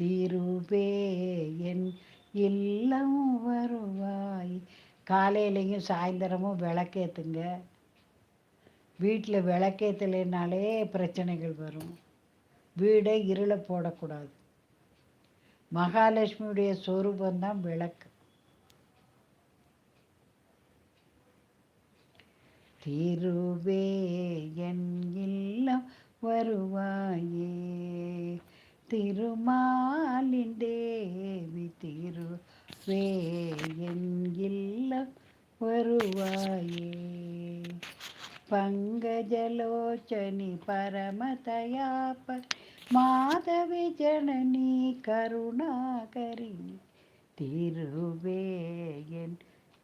திருவே என் இல்லம் வருவாய். காலையிலையும் சாயந்தரமும் விளக்கேற்றுங்க வீட்டில் விளக்கேற்றலைனாலே பிரச்சனைகள் வரும். வீடை இருளை போடக்கூடாது. மகாலட்சுமியுடைய சொரூபந்தான் விளக்கு. திருவே என் இல்லம் வருவாயே. திருமாலின் தேவி திருவே என் இல்லம் வருவாயே? பங்கஜலோச்சனி பரமதயாப மாதவி ஜனனி கருணாகரி திருவே என்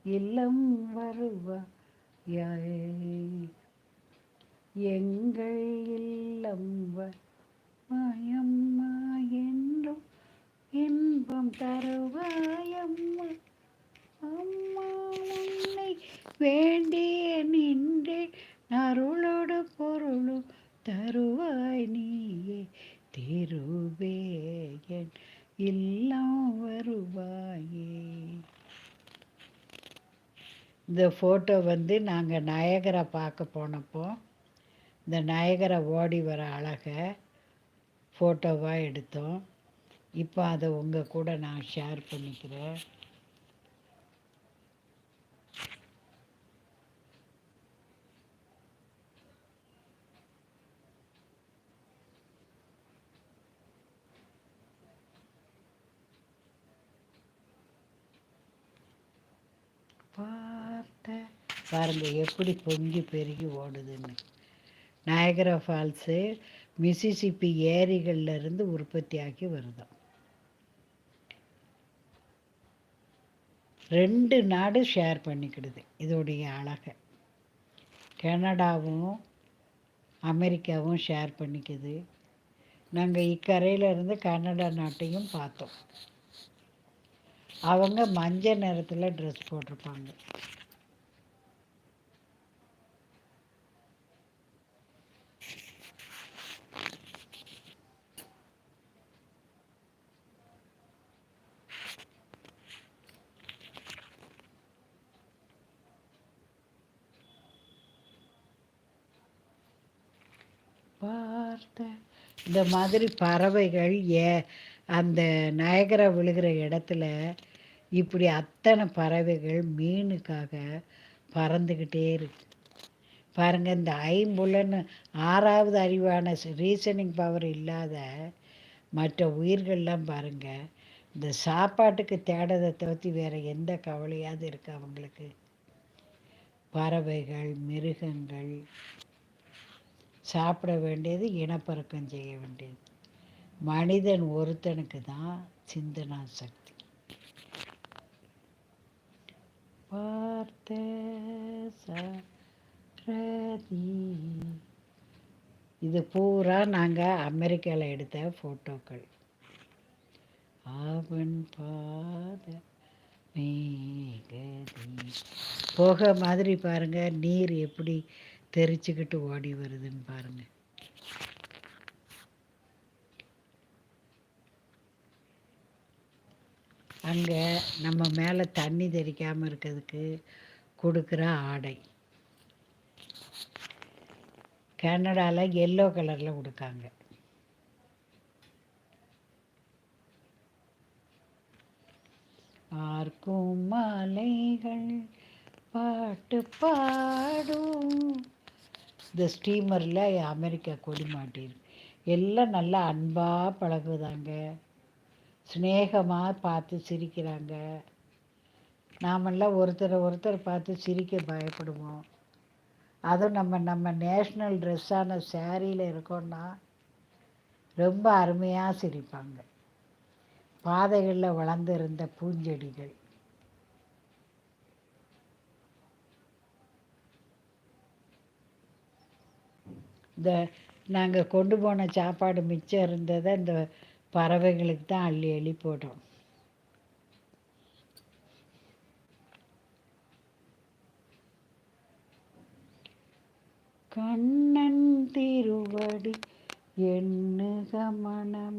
இல்லம் வருவாயே தருவாயம்மா என்றும் இன்பம் தருவாயம்மா. அம்மா உன்னை வேண்டிய நின்றே அருளோட பொருளும் தருவாய் நீயே. திருவேயன் எல்லாம் வருவாயே. இந்த ஃபோட்டோ வந்து நாங்கள் நாயகரை பார்க்க போனப்போ இந்த நாயகரை ஓடி வர அழகை ஃபோட்டோவாக எடுத்தோம். இப்போ அதை உங்கள் கூட நான் ஷேர் பண்ணிக்கிறேன். பார்த்த பாருங்க எப்படி பொங்கி பெருகி ஓடுதுன்னு. நயகரா ஃபால்ஸு மிசிசிப்பி ஏரிகள்லேருந்து உற்பத்தி ஆக்கி வருதாம் ரெண்டு நாடு ஷேர் பண்ணிக்கிடுது இதோடைய அழகை. கனடாவும் அமெரிக்காவும் ஷேர் பண்ணிக்குது. நாங்கள் இக்கரையில இருந்து கனடா நாட்டையும் பார்த்தோம். அவங்க மஞ்சள் நிறத்தில் ட்ரெஸ் போட்டிருப்பாங்க. பார்த்த இந்த மாதிரி பறவைகள் ஏ அந்த நயகரா விழுகிற இடத்துல இப்படி அத்தனை பறவைகள் மீனுக்காக பறந்துக்கிட்டே இருக்கு. பாருங்கள் இந்த ஐம்புலன்னு ஆறாவது அறிவான ரீசனிங் பவர் இல்லாத மற்ற உயிர்கள்லாம் பாருங்கள் இந்த சாப்பாட்டுக்கு தேடதை தவிர்த்து வேறு எந்த கவலையாவது இருக்குது அவங்களுக்கு? பறவைகள் மிருகங்கள் சாப்பிட வேண்டியது இனப்பெருக்கம் செய்ய வேண்டியது. மனிதன் ஒருத்தனுக்கு தான் சிந்தனா சக்தி. பார்த்தி இது பூரா நாங்கள் அமெரிக்காவில் எடுத்த ஃபோட்டோக்கள் அவன் பாத மேகதி. போக மாதிரி பாருங்க நீர் எப்படி தெரிச்சுக்கிட்டு ஓடி வருதுன்னு பாருங்க. அங்கே நம்ம மேலே தண்ணி தெறிக்காமல் இருக்கிறதுக்கு கொடுக்குற ஆடை. கனடாவில் எல்லோ கலரில் கொடுக்காங்க. பார்க்கும் மலைகள் பாட்டு பாடும். இந்த ஸ்டீமரில் அமெரிக்கா கொடி மாட்டிருக்கு எல்லாம் நல்லா அன்பாக பழகுதாங்க. ஸ்னேகமாக பார்த்து சிரிக்கிறாங்க. நாமெல்லாம் ஒருத்தரை ஒருத்தர் பார்த்து சிரிக்க பயப்படுவோம். அதுவும் நம்ம நம்ம நேஷ்னல் ட்ரெஸ்ஸான சேரீயில் இருக்கோன்னா ரொம்ப அருமையாக சிரிப்பாங்க. பாதைகளில் வளர்ந்து இருந்த பூஞ்செடிகள். இந்த நாங்கள் கொண்டு போன சாப்பாடு மிச்சம் இருந்ததை இந்த பறவைகளுக்கு தான் அள்ளி அள்ளி போட்டோம். கண்ணன் திருவடி எண்ணுக மனம்